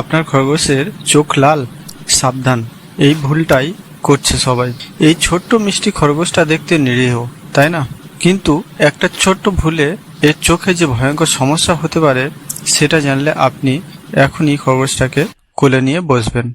আপনার খরগোশের চোখ লাল, সাবধান। এই ভুলটাই করছে সবাই। এই ছোট্ট মিষ্টি খরগোশটা দেখতে নিরীহ, তাই না? কিন্তু একটা ছোট্ট ভুলে এর চোখে যে ভয়ঙ্কর সমস্যা হতে পারে, সেটা জানলে আপনি এখনই খরগোশটাকে কোলে নিয়ে বসবেন।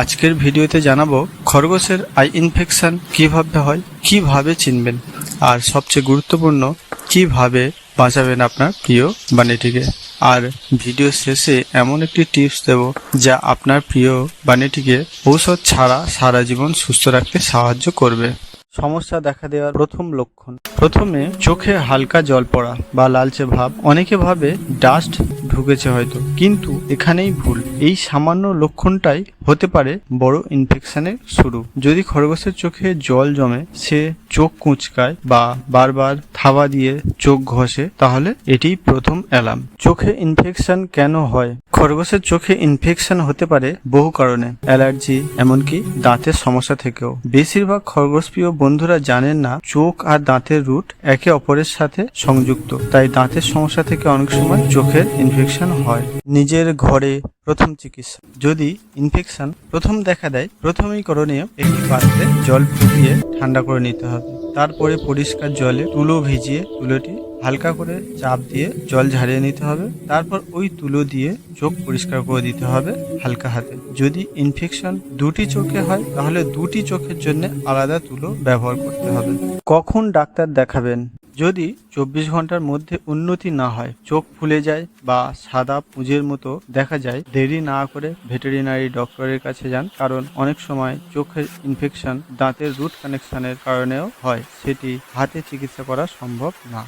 আজকের ভিডিওতে জানাব খরগোশের আই ইনফেকশন কীভাবে হয়, কীভাবে চিনবেন, আর সবচেয়ে গুরুত্বপূর্ণ, কীভাবে বাঁচাবেন আপনার প্রিয় বাণীটিকে। আর ভিডিও শেষে এমন একটি টিপস দেব যা আপনার প্রিয় বাণীটিকে ঔষধ ছাড়া সারা জীবন সুস্থ রাখতে সাহায্য করবে। সমস্যা দেখা দেওয়ার প্রথম লক্ষণ। প্রথমে চোখে হালকা জল পড়া বা লালচে ভাব। অনেকে ভাবে, ডাস্ট ঢুকেছে হয়তো। কিন্তু এখানেই ভুল। এই সামান্য লক্ষণটাই হতে পারে বড় ইনফেকশনের শুরু। যদি খরগোশের চোখে জল জমে, সে চোখ কুঁচকায় বা বারবার থাবা দিয়ে চোখ ঘষে, তাহলে এটি প্রথম অ্যালার্ম চোখে ইনফেকশন কেন হয়? খরগোশের চোখে ইনফেকশন হতে পারে বহু কারণে। অ্যালার্জি, এমনকি দাঁতের সমস্যা থেকেও। বেশিরভাগ খরগোশপ্রিয় বন্ধুরা জানেন না, চোখ আর দাঁতের রুট একে অপরের সাথে সংযুক্ত। তাই দাঁতের সমস্যা থেকে অনেক সময় চোখের ইনফেকশন হয়। নিজের ঘরে প্রথম চিকিৎসা। যদি ইনফেকশন প্রথম দেখা দেয়, প্রথমেই করণীয় একটি পাত্রে জল ফুটিয়ে ঠান্ডা করে নিতে হবে। তারপরে পরিষ্কার জলে তুলো ভিজিয়ে তুলোটি হালকা করে চাপ দিয়ে জল ঝারিয়ে নিতে হবে। তারপর ওই তুলো দিয়ে চোখ পরিষ্কার করে দিতে হবে হালকা হাতে। যদি ইনফেকশন দুটি চোখে হয়, তাহলে দুটি চোখের জন্য আলাদা তুলো ব্যবহার করতে হবে। কখন ডাক্তার দেখাবেন? যদি চব্বিশ ঘণ্টার মধ্যে উন্নতি না হয়, চোখ ফুলে যায় বা সাদা পুঁজের মতো দেখা যায়, দেরি না করে ভেটেরিনারি ডক্টরের কাছে যান। কারণ অনেক সময় চোখের ইনফেকশন, দাঁতের রুট কানেকশনের কারণেও হয়, সেটি হাতে চিকিৎসা করা সম্ভব না।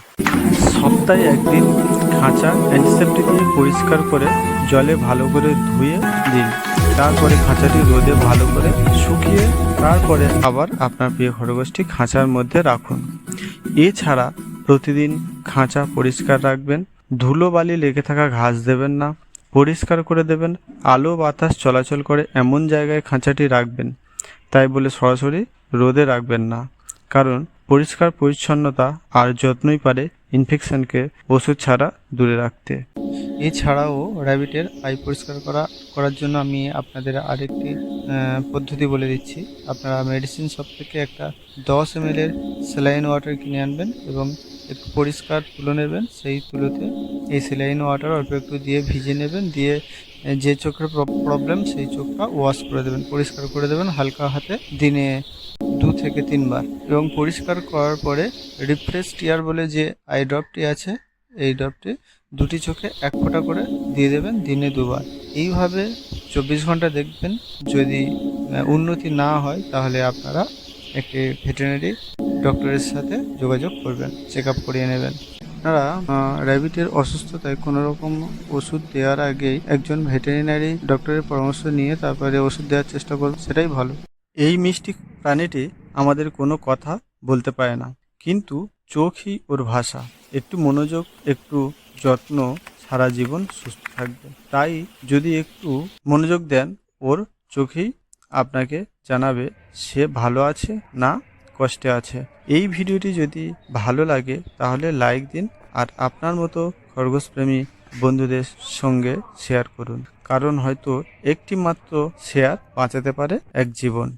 সপ্তাহে একদিন খাঁচা অ্যান্টিসেপ্টিক দিয়ে পরিষ্কার করে জলে ভালো করে ধুয়ে দিন। তারপরে খাঁচাটি রোদে ভালো করে শুকিয়ে, তারপরে আবার আপনার প্রিয় খরগোশটি খাঁচার মধ্যে রাখুন। এছাড়া প্রতিদিন খাঁচা পরিষ্কার রাখবেন, ধুলো বালি লেগে থাকা ঘাস দেবেন না, পরিষ্কার করে দেবেন, আলো বাতাস চলাচল করে এমন জায়গায় খাঁচাটি রাখবেন। তাই বলে সরাসরি রোদে রাখবেন না। কারণ পরিষ্কার পরিচ্ছন্নতা আর যত্নই পারে ইনফেকশনকে ওষুধ ছাড়া দূরে রাখতে। এছাড়াও র্যাবিটের আই পরিষ্কার করা, করার জন্য আমি আপনাদের আরেকটি পদ্ধতি বলে দিচ্ছি। আপনারা মেডিসিন শপ থেকে একটা দশ এম এর স্যালাইন ওয়াটার কিনে আনবেন এবং একটু পরিষ্কার তুলো নেবেন। সেই তুলোতে এই স্যালাইন ওয়াটার অল্প একটু দিয়ে ভিজে নেবেন। দিয়ে যে চোখের প্রবলেম সেই চোখটা ওয়াশ করে দেবেন। পরিষ্কার করে দেবেন হালকা হাতে দিনে দু থেকে তিনবার। এবং পরিষ্কার করার পরে রিফ্রেশ টিয়ার বলে যে আই ড্রপটি আছে, এই ড্রপটি দুটি চোখে এক ফোঁটা করে দিয়ে দেবেন দিনে দুবার। এইভাবে চব্বিশ ঘণ্টা দেখবেন। যদি উন্নতি না হয়, তাহলে আপনারা একটি ভেটেরিনারি ডক্টরের সাথে যোগাযোগ করবেন চেক আপ করিয়ে নেবেন। আপনারা র্যাবিটের অসুস্থতায় কোনো রকম ওষুধ দেওয়ার আগেই একজন ভেটেরিনারি ডক্টরের পরামর্শ নিয়ে তারপরে ওষুধ দেওয়ার চেষ্টা করুন সেটাই ভালো। এই মিষ্টি প্রাণীটি আমাদের কোনো কথা বলতে পারে না, কিন্তু চোখই ওর ভাষা। একটু মনোযোগ, একটু যত্ন সারা জীবন সুস্থ থাকবে তাই যদি একটু মনোযোগ দেন, ওর চোখেই আপনাকে জানাবে, সে ভালো আছে না কষ্টে আছে। এই ভিডিওটি যদি ভালো লাগে, তাহলে লাইক দিন আর আপনার মতো খরগোশপ্রেমী বন্ধুদের সঙ্গে শেয়ার করুন। কারণ হয়তো একটি মাত্র শেয়ার বাঁচাতে পারে এক জীবন।